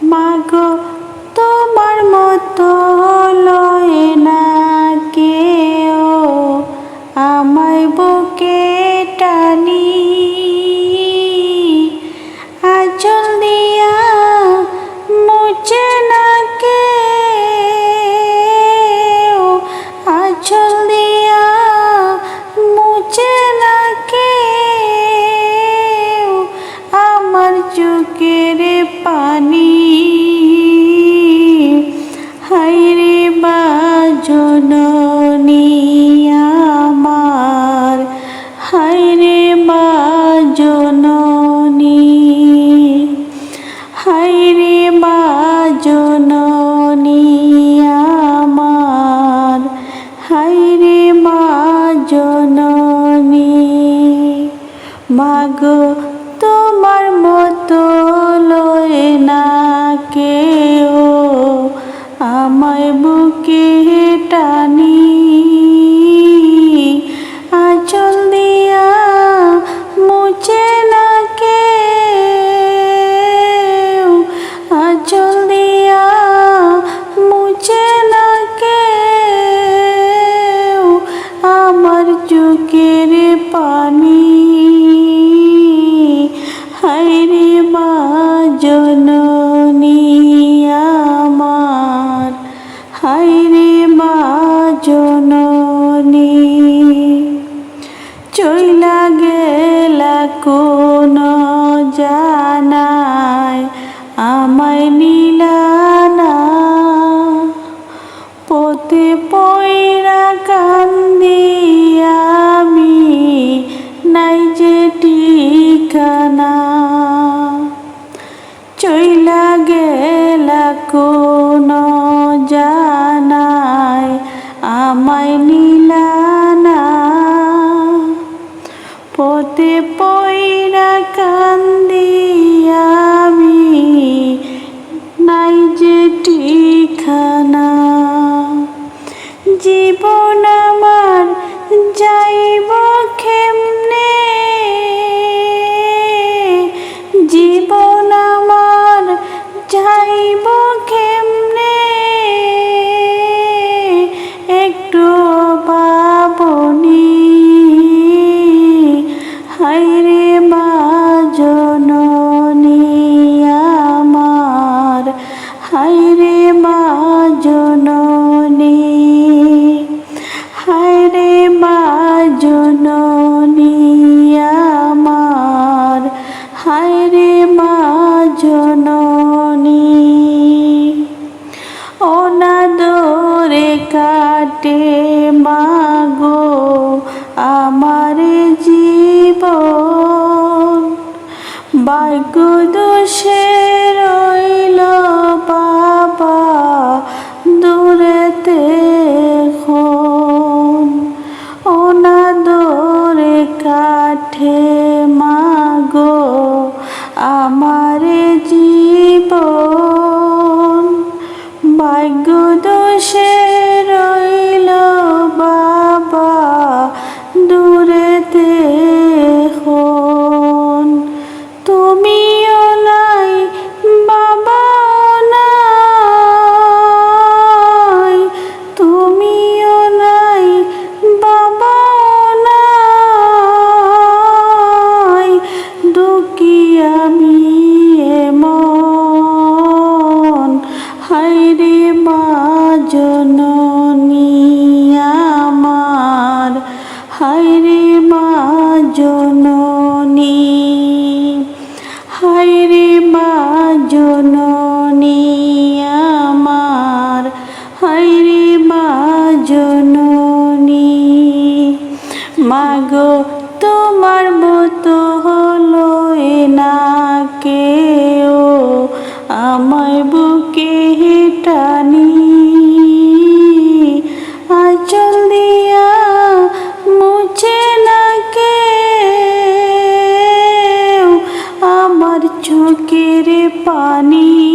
মাগো তোমার মতো লয় না কেও আমায় বুকে টানি চোখের পানি। হাইরে বাজননী আমার হাইরে বাজননী হাইরে বাজননী আমার হাইরে বাজননী মাগো কোন জানায়, আমায় নীলানা পথে পয়রা কান্দি আমি, নাই যে ঠিকানা। চইলা গেলা কোন জানায়, আমায় নীলানা পথে পয়রা কাটে মাগো আমার জীবন। ভাগ্য দোষে রইল বাবা দূরেতে খন অনাদরে কাঠে মাজননী আমার। হাইরে মাজননী হাইরে মাজননী আমার। হাইরে মাজননী মাগো তোমার মতো হলো না কেউ। আমায় পানি